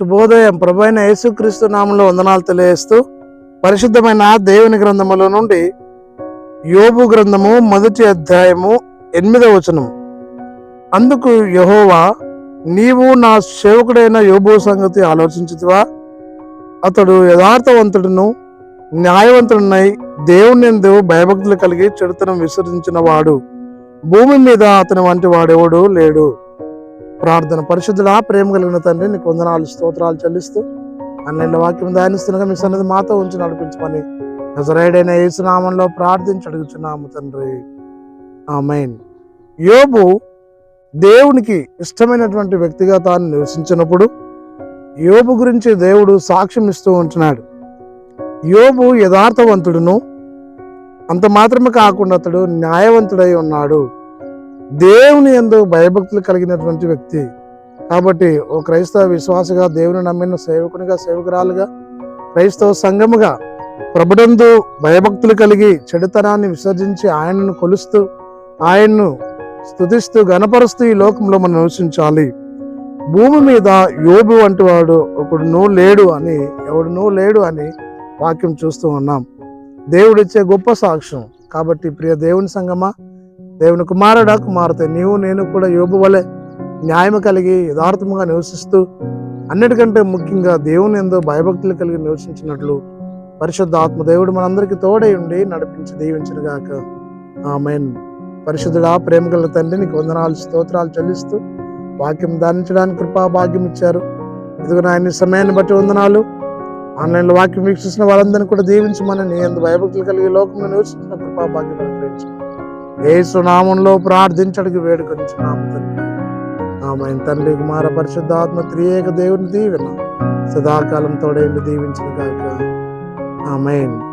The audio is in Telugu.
శుభోదయం. ప్రభైన యేసుక్రీస్తు నామంలో వందనాలు తెలియజేస్తూ పరిశుద్ధమైన దేవుని గ్రంథములో నుండి యోబు గ్రంథము మొదటి అధ్యాయము ఎనిమిదవ వచనం అందుకు యహోవా నీవు నా సేవకుడైన యోబు సంగతి ఆలోచించుతువా అతడు యథార్థవంతుడును న్యాయవంతుడునై దేవుని ఎందు భయభక్తులు కలిగి చెడుతనం విసర్జించిన వాడు భూమి మీద అతని వంటి వాడెవడు లేడు. ప్రార్థన పరిశుద్ధుడా ప్రేమ కలిగిన తండ్రి నీకు వందనాలు స్తోత్రాలు చెల్లిస్తూ అన్నెళ్ళ వాక్యం ధ్యానిస్తుండగా మీ సన్నిధి మాతో ఉంచి నడిపించమని నజరేడైన యేసునామంలో ప్రార్థించి అడుగుచున్నాము తండ్రి. ఆమెన్. యోబు దేవునికి ఇష్టమైనటువంటి వ్యక్తిగా తాను నివసించినప్పుడు యోబు గురించి దేవుడు సాక్ష్యం ఇస్తూ ఉంటున్నాడు. యోబు యథార్థవంతుడును అంత మాత్రమే కాకుండా అతడు న్యాయవంతుడై ఉన్నాడు. దేవుని ఎందు భయభక్తులు కలిగినటువంటి వ్యక్తి. కాబట్టి ఓ క్రైస్తవ విశ్వాసగా దేవుని నమ్మిన సేవకునిగా సేవకురాలుగా క్రైస్తవ సంఘముగా ప్రభుడందు భయభక్తులు కలిగి చెడుతనాన్ని విసర్జించి ఆయనను కొలుస్తూ ఆయన్ను స్తుతిస్తూ గణపరుస్తూ ఈ లోకంలో మనం నివసించాలి. భూమి మీద యోబు వంటి వాడు ఒకడు నువ్వు లేడు అని ఎవడు నువ్వు లేడు అని వాక్యం చూస్తూ ఉన్నాం. దేవుడిచ్చే గొప్ప సాక్ష్యం. కాబట్టి ప్రియ దేవుని సంగమా దేవుని కుమారుడా కుమార్తె నీవు నేను కూడా యోబు వలె న్యాయం కలిగి యథార్థముగా నివసిస్తూ అన్నిటికంటే ముఖ్యంగా దేవుని ఎందు భయభక్తులు కలిగి నివసించినట్లు పరిశుద్ధ ఆత్మదేవుడు మనందరికీ తోడై ఉండి నడిపించి దీవించిన గాక ఆమెన్. పరిశుద్ధుడా ప్రేమ గల తండ్రి నీకు వందనాలు స్తోత్రాలు చెల్లిస్తూ వాక్యం ధ్యానించడానికి కృపా భాగ్యం ఇచ్చారు. ఇదిగో నాయన సమయాన్ని బట్టి వందనాలు. ఆన్లైన్లో వాక్యం వీక్షిస్తున్న వాళ్ళందరినీ కూడా దీవించమని నీ ఎందు భయభక్తులు కలిగి లోకంలో నివసించిన కృపా భాగ్యం అనుగ్రహించమని. ఏసు నామంలో ప్రార్థించడికి తండ్రి. ఆమె తండ్రి కుమార పరిశుద్ధాత్మ త్రియేక దేవుని దీవెన సదాకాలం తోడేండి దీవించిన కాక ఆమెన్.